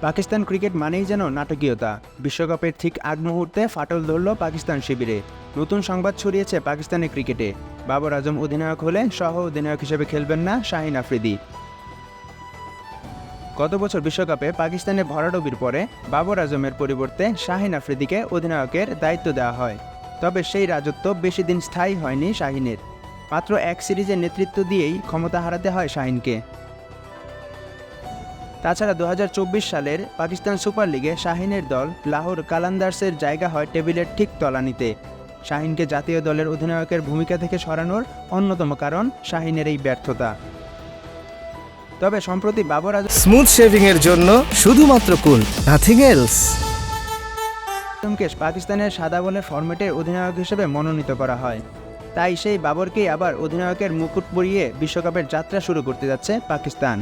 Pakistan cricket মানেই যেন নাটকীয়তা। বিশ্বকাপের ঠিক আগ মুহূর্তে ফাটল ধরল পাকিস্তান শিবিরে। নতুন সংবাদ ছড়িয়েছে পাকিস্তানের ক্রিকেটে। বাবর আজম অধিনায়ক হলে সহ অধিনায়ক হিসেবে খেলবেন না শাহিন আফ্রিদি। গত বছর বিশ্বকাপে পাকিস্তানের ভরাডবির পরে বাবর আজমের পরিবর্তে শাহিন আফ্রিদিকে অধিনায়কের দায়িত্ব দেওয়া হয়। তবে সেই রাজত্ব বেশি দিন স্থায়ী হয়নি শাহিনের। মাত্র এক সিরিজের নেতৃত্ব দিয়েই ক্ষমতা হারাতে হয় শাহিনকে। তাছাড়া দু হাজার চব্বিশ সালের পাকিস্তান সুপার লিগে শাহিনের দল লাহোর কালান্দার্সের জায়গা হয় টেবিলের ঠিক তলানিতে। শাহিনকে জাতীয় দলের অধিনায়কের ভূমিকা থেকে সরানোর অন্যতম কারণ শাহিনের এই ব্যর্থতা। তবে সম্প্রতি বাবর আজম স্মুথ শেভিং এর জন্য শুধুমাত্র কুল নাথিং এলস আজমকে পাকিস্তানের সাদা বলের ফরম্যাটের অধিনায়ক হিসেবে মনোনীত করা হয়। তাই সেই বাবরকেই আবার অধিনায়কের মুকুট পরিয়ে বিশ্বকাপের যাত্রা শুরু করতে যাচ্ছে পাকিস্তান।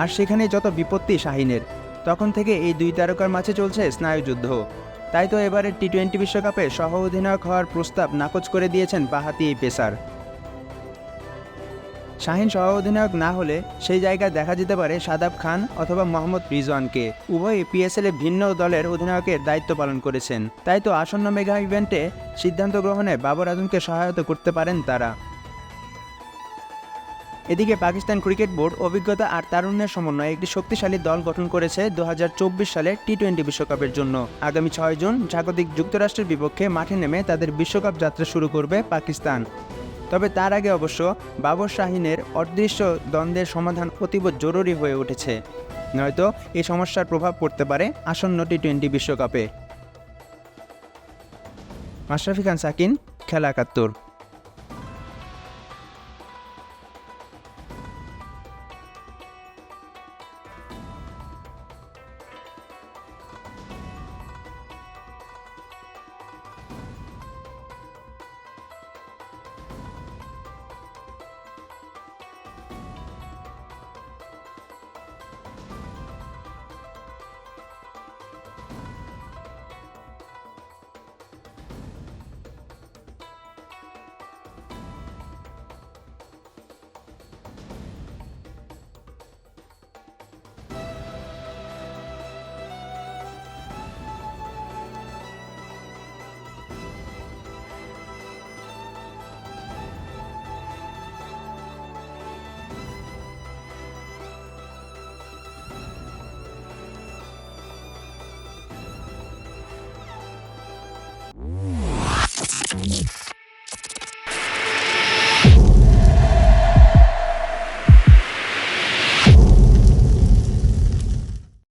আর সেখানে যত বিপত্তি শাহিনের, তখন থেকে এই দুই তারকার মাঝে চলছে স্নায়ুযুদ্ধ তাই তো এবারের টি টোয়েন্টি বিশ্বকাপে সহ অধিনায়ক হওয়ার প্রস্তাব নাকচ করে দিয়েছেন বাহাতি এই পেসার। শাহিন সহ অধিনায়ক না হলে সেই জায়গায় দেখা যেতে পারে সাদাব খান অথবা মোহাম্মদ রিজওয়ানকে। উভয়ই পিএসএল এ ভিন্ন দলের অধিনায়কের দায়িত্ব পালন করেছেন। তাই তো আসন্ন মেগা ইভেন্টে সিদ্ধান্ত গ্রহণে বাবর আজমকে সহায়তা করতে পারেন তারা। এদিকে পাকিস্তান ক্রিকেট বোর্ড অভিজ্ঞতা আর তারুণ্যের সমন্বয়ে একটি শক্তিশালী দল গঠন করেছে দু সালের টি টোয়েন্টি বিশ্বকাপের জন্য। আগামী ছয় জুন জাগতিক যুক্তরাষ্ট্রের বিপক্ষে মাঠে নেমে তাদের বিশ্বকাপ যাত্রা শুরু করবে পাকিস্তান। তবে তার আগে অবশ্য বাবর শাহিনের অদৃশ্য দ্বন্দ্বের সমাধান অতীব জরুরি হয়ে উঠেছে। নয়তো এই সমস্যার প্রভাব পড়তে পারে আসন্ন টি টোয়েন্টি বিশ্বকাপে। মাশরাফি খান, সাকিন, খেলা একাত্তর।